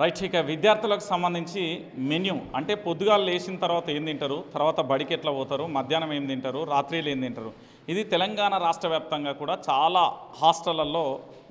Right ఇక విద్యార్థులకు సంబంధించి మెన్యూ అంటే పొద్దుగాల లేచిన తర్వాత ఏం తింటారు? తర్వాత బడికి ఎట్లా పోతారు? మధ్యాహ్నం ఏం తింటారు? రాత్రిలు ఏం తింటారు? ఇది తెలంగాణ రాష్ట్ర వ్యాప్తంగా కూడా చాలా హాస్టళ్ళలో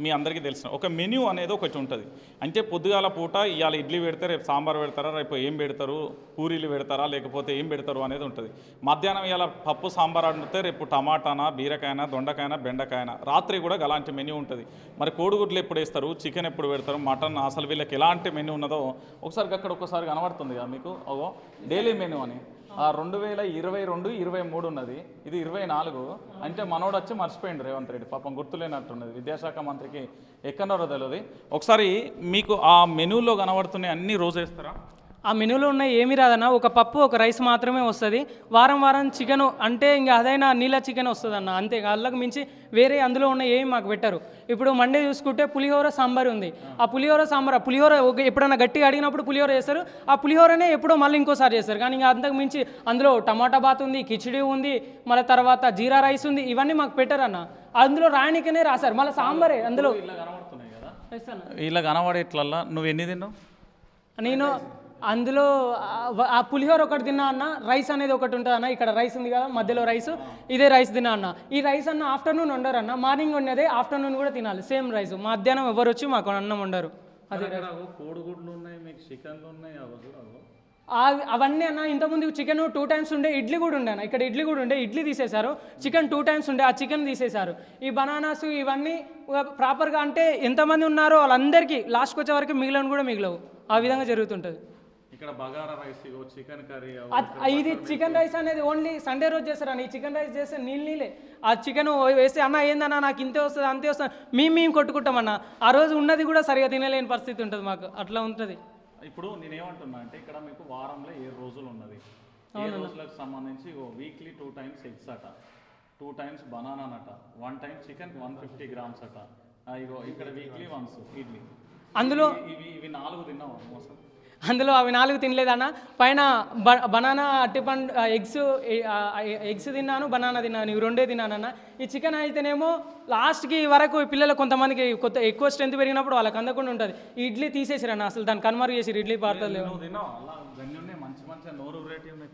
మీ అందరికీ తెలిసిన ఒక మెన్యూ అనేది ఒకటి ఉంటుంది. అంటే పొద్దుగాల పూట ఇవాళ ఇడ్లీ పెడితే రేపు సాంబార్ పెడతారా రేపు ఏం పెడతారు పూరీలు పెడతారా లేకపోతే ఏం పెడతారు అనేది ఉంటుంది. మధ్యాహ్నం ఇవాళ పప్పు సాంబార్ వండితే రేపు టమాటానా బీరకాయనా దొండకాయనా బెండకాయనా రాత్రి కూడా అలాంటి మెన్యూ ఉంటుంది. మరి కోడిగుడ్లు ఎప్పుడు వేస్తారు చికెన్ ఎప్పుడు పెడతారు మటన్ అసలు వీళ్ళకి ఎలాంటి మెన్యూ ఉన్నదో ఒకసారి అక్కడ ఒకసారి కనబడుతుంది కదా మీకు? ఓ డైలీ మెనూ అని. రెండు వేల ఇరవై రెండు ఇరవై మూడు ఉన్నది. ఇది ఇరవై నాలుగు. అంటే మనోడు వచ్చి మర్చిపోయిండు రేవంత్ రెడ్డి. పాపం గుర్తులేనట్టున్నది. విద్యాశాఖ మంత్రికి ఎక్కడో తెలియదు ఒకసారి మీకు ఆ మెనూలో కనబడుతున్నాయి అన్ని రోజు వేస్తారా? ఆ మెనూలో ఉన్న ఏమీ రాదన్న ఒక పప్పు ఒక రైస్ మాత్రమే వస్తుంది. వారం వారం చికెన్ అంటే ఇంకా అదైనా నీళ్ళ చికెన్ వస్తుంది అన్న అంతే. అల్లకు మించి వేరే అందులో ఉన్న ఏమి మాకు పెట్టరు. ఇప్పుడు మండే చూసుకుంటే పులిహోర సాంబార్ ఉంది. ఆ పులిహోర సాంబార్ ఆ పులిహోర ఎప్పుడైనా గట్టిగా అడిగినప్పుడు పులిహోర చేస్తారు. ఆ పులిహోరనే ఎప్పుడో మళ్ళీ ఇంకోసారి చేస్తారు. కానీ ఇంకా అంతకు మించి అందులో టమాటా బాత్ ఉంది కిచిడి ఉంది మళ్ళీ తర్వాత జీరా రైస్ ఉంది ఇవన్నీ మాకు పెట్టరు అన్న అందులో రాయనికనే రాశారు. మళ్ళీ సాంబారే అందులో. ఇలా కనబడుతున్నాయి కదా. వేస్తాను. ఇలా కనబడేట్లల్లా. నువ్వు ఎన్ని తిన్నావు? నేను అందులో ఆ- పులిహోర ఒకటి తిన్నా అన్న రైస్ అనేది ఒకటి ఉంటుంది అన్న ఇక్కడ రైస్ ఉంది కదా మధ్యలో రైస్ ఇదే రైస్ తిన్నా అన్న. ఈ రైస్ అన్న ఆఫ్టర్నూన్ వండరు అన్న మార్నింగ్ వండేదే ఆఫ్టర్నూన్ కూడా తినాలి సేమ్ రైస్. మధ్యాహ్నం ఎవరు వచ్చి మాకు అన్నం వండరు. అదే కోడిగుడ్లు ఉన్నాయి మీకు చికెన్లు ఉన్నాయి అవి ఆ- అవన్నీ అన్న ఇంతకుముందు చికెన్ టూ టైమ్స్ ఉండే ఇడ్లీ కూడా ఉండే అన్న. ఇక్కడ ఇడ్లీ కూడా ఉండే ఇడ్లీ తీసేశారు చికెన్ టూ టైమ్స్ ఉండే ఆ చికెన్ తీసేశారు. ఈ బనానాస్ ఇవన్నీ ప్రాపర్గా అంటే ఎంతమంది ఉన్నారో వాళ్ళందరికీ లాస్ట్కి వచ్చే వరకు మిగిలిన కూడా మిగిలవు. ఆ విధంగా జరుగుతుంటుంది. ఇక్కడ బగారా రైస్ చికెన్ కర్రీ ఇది చికెన్ రైస్ అనేది ఓన్లీ సండే రోజు చేస్తారని ఈ చికెన్ రైస్ చేస్తే నీళ్ళు నీళ్ళే. ఆ చికెన్ వేస్తే అన్న ఏందన్నా నాకు ఇంతే వస్తుంది అంతే వస్తుంది మేము మేము కొట్టుకుంటామన్న. ఆ రోజు ఉన్నది కూడా సరిగా తినలేని పరిస్థితి ఉంటుంది మాకు. అట్లా ఉంటుంది. ఇప్పుడు నేనేమంటున్నా అంటే ఇక్కడ మీకు వారంలో ఏడు రోజులు ఉన్నది. ఏ రోజులకు సంబంధించి వీక్లీ టూ టైమ్స్ ఎగ్స్ అట. టూ టైమ్స్ బనానా అట. One time chicken one fifty grams అట. ఇగో ఇక్కడ వీక్లీ వన్స్ ఇడ్లీ. అందులో ఇవి ఇవి నాలుగు తిన్నావా? మోసం. అందులో అవి నాలుగు తినలేదన్న. పైన బ బనానా అట్టిపండు ఎగ్స్ ఎగ్స్ తిన్నాను బనానా తిన్నాను ఇవి రెండే తిన్నానన్న. ఈ చికెన్ అయితేనేమో లాస్ట్కి వరకు ఈ పిల్లలు కొంతమందికి కొత్త ఎక్కువ స్ట్రెంత్ పెరిగినప్పుడు వాళ్ళకి అందకుండా ఉంటుంది. ఈ ఇడ్లీ తీసేసిరన్న అసలు దాన్ని కన్వర్ట్ చేసి ఇడ్లీ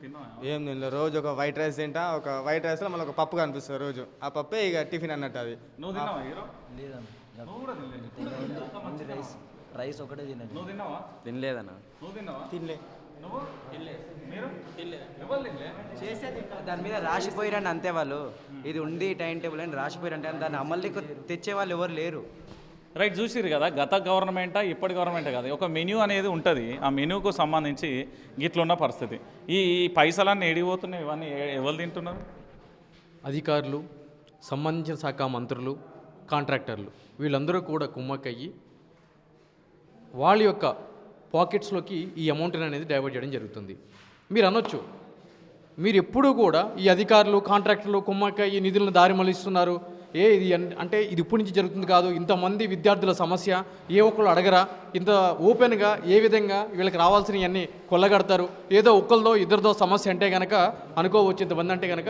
తిన్నావా? ఏం తినలేదు రోజు ఒక వైట్ రైస్ తింటా ఒక వైట్ రైస్లో మళ్ళీ ఒక పప్పు కనిపిస్తుంది రోజు. ఆ పప్పే ఇక టిఫిన్ అన్నట్టు అది. నువ్వు తిన్నావా రైస్ ఒకటే తినండి నువ్వు తిన్నావా? తినలేదన్న. నువ్వు తిన్నావా? తినలే. నువ్వు? మీరు? ఎవరు తినలే? దాని మీద రాసిపోయారండి అంతే వాళ్ళు. ఇది ఉంది టైం టేబుల్ అని రాసిపోయారంటే దాన్ని అమలుకి తెచ్చే వాళ్ళు ఎవరు లేరు. రైట్ చూసిరు కదా గత గవర్నమెంటా ఇప్పటి గవర్నమెంట్ కదా. ఒక మెన్యూ అనేది ఉంటుంది. ఆ మెన్యూకు సంబంధించి గిట్లున్న పరిస్థితి. ఈ పైసలన్నీ ఎడిగిపోతున్నాయి ఇవన్నీ ఎవరు తింటున్నారు? అధికారులు సంబంధించిన శాఖ మంత్రులు కాంట్రాక్టర్లు వీళ్ళందరూ కూడా కుమ్మక్కయ్యి వాళ్ళ యొక్క పాకెట్స్లోకి ఈ అమౌంట్ అనేది డైవర్ట్ చేయడం జరుగుతుంది. మీరు అనొచ్చు మీరు ఎప్పుడూ కూడా ఈ అధికారులు కాంట్రాక్టర్లు కుమ్మక్క ఈ నిధులను దారి మళ్ళిస్తున్నారు ఏ ఇది అంటే ఇది ఇప్పటి నుంచి జరుగుతుంది కాదు ఇంతమంది విద్యార్థుల సమస్య ఏ ఒక్కళ్ళు అడగరా ఇంత ఓపెన్గా ఏ విధంగా వీళ్ళకి రావాల్సినవన్నీ కొల్లగడతారు. ఏదో ఒక్కరిదో ఇద్దరిదో సమస్య అంటే కనుక అనుకోవచ్చు ఇంతమంది అంటే కనుక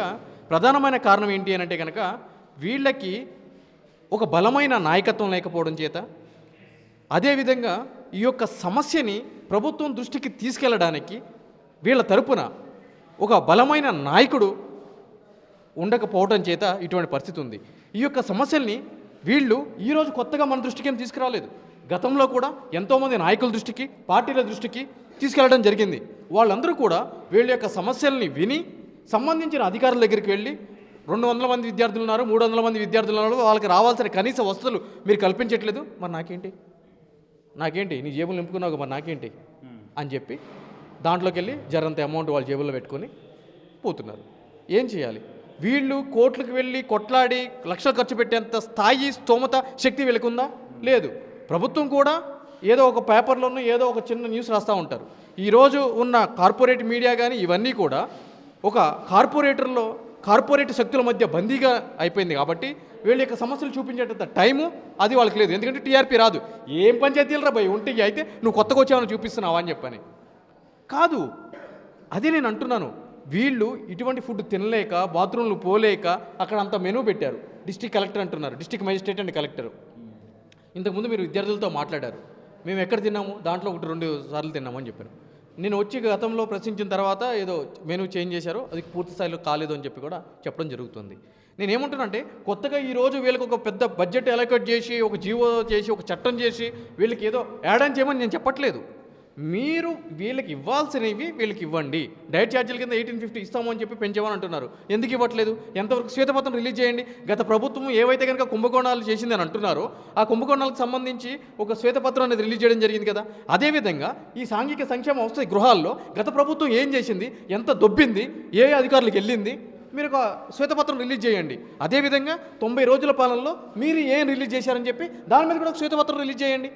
ప్రధానమైన కారణం ఏంటి అని అంటే కనుక వీళ్ళకి ఒక బలమైన నాయకత్వం లేకపోవడం చేత అదేవిధంగా ఈ యొక్క సమస్యని ప్రభుత్వం దృష్టికి తీసుకెళ్ళడానికి వీళ్ళ తరపున ఒక బలమైన నాయకుడు ఉండకపోవటం చేత ఇటువంటి పరిస్థితి ఉంది. ఈ యొక్క సమస్యల్ని వీళ్ళు ఈరోజు కొత్తగా మన దృష్టికి ఏం తీసుకురాలేదు. గతంలో కూడా ఎంతోమంది నాయకుల దృష్టికి పార్టీల దృష్టికి తీసుకెళ్ళడం జరిగింది. వాళ్ళందరూ కూడా వీళ్ళ యొక్క సమస్యల్ని విని సంబంధించిన అధికారుల దగ్గరికి వెళ్ళి రెండు వందల మంది విద్యార్థులు ఉన్నారు మూడు వందల మంది విద్యార్థులు ఉన్నారు వాళ్ళకి రావాల్సిన కనీస వసతులు మీరు కల్పించట్లేదు. మరి నాకేంటి? నాకేంటి? నీ జేబులు నింపుకున్నావు మరి నాకేంటి? అని చెప్పి దాంట్లోకి వెళ్ళి జరంత అమౌంట్ వాళ్ళ జేబుల్లో పెట్టుకొని పోతున్నారు. ఏం చేయాలి? వీళ్ళు కోట్లకు వెళ్ళి కొట్లాడి లక్షలు ఖర్చు పెట్టేంత స్థాయి స్తోమత శక్తి వీళ్ళకుందా? లేదు. ప్రభుత్వం కూడా ఏదో ఒక పేపర్లోనూ ఏదో ఒక చిన్న న్యూస్ రాస్తూ ఉంటారు. ఈరోజు ఉన్న కార్పొరేట్ మీడియా కానీ ఇవన్నీ కూడా ఒక కార్పొరేటర్లో కార్పొరేట్ శక్తుల మధ్య బందీగా అయిపోయింది కాబట్టి వీళ్ళ యొక్క సమస్యలు చూపించేటంత టైము అది వాళ్ళకి లేదు. ఎందుకంటే టీఆర్పీ రాదు. ఏం పంచాయతీలు రా భయ్? ఉంటే అయితే నువ్వు కొత్తగా వచ్చావని చూపిస్తున్నావా అని చెప్పని. కాదు. అదే నేను అంటున్నాను. వీళ్ళు ఇటువంటి ఫుడ్ తినలేక బాత్రూమ్లు పోలేక అక్కడ అంత మెనూ పెట్టారు. డిస్టిక్ కలెక్టర్ అంటున్నారు. District magistrate and collector. ఇంతకుముందు మీరు విద్యార్థులతో మాట్లాడారు. మేము ఎక్కడ తిన్నాము? దాంట్లో ఒకటి రెండు సార్లు తిన్నామని చెప్పారు. నేను వచ్చి గతంలో ప్రశ్నించిన తర్వాత ఏదో మెనూ చేంజ్ చేశారు. అది పూర్తి స్థాయిలో కాలేదు అని చెప్పి కూడా చెప్పడం జరుగుతుంది. నేనేమంటున్నానంటే కొత్తగా ఈ రోజు వీళ్ళకి ఒక పెద్ద బడ్జెట్ అలొకేట్ చేసి ఒక జీవో చేసి ఒక చట్టం చేసి వీళ్ళకి ఏదో యాడ్ ఆన్ చేయమని నేను చెప్పట్లేదు. మీరు వీళ్ళకి ఇవ్వాల్సినవి వీళ్ళకి ఇవ్వండి. డైట్ ఛార్జీల కింద ఎయిటీన్ ఫిఫ్టీ ఇస్తామని చెప్పి పెంచామని అంటున్నారు. ఎందుకు ఇవ్వట్లేదు? ఎంతవరకు శ్వేతపత్రం రిలీజ్ చేయండి. గత ప్రభుత్వం ఏవైతే కనుక కుంభకోణాలు చేసింది అని అంటున్నారో ఆ కుంభకోణాలకు సంబంధించి ఒక శ్వేతపత్రం అనేది రిలీజ్ చేయడం జరిగింది కదా? అదేవిధంగా ఈ సాంఘిక సంక్షేమ వస్తే గృహాల్లో గత ప్రభుత్వం ఏం చేసింది? ఎంత దొబ్బింది? ఏ అధికారులకు వెళ్ళింది? మీరు ఒక శ్వేతపత్రం రిలీజ్ చేయండి. అదేవిధంగా తొంభై రోజుల పాలనలో మీరు ఏం రిలీజ్ చేశారని చెప్పి దాని మీద కూడా ఒక శ్వేతపత్రం రిలీజ్ చేయండి.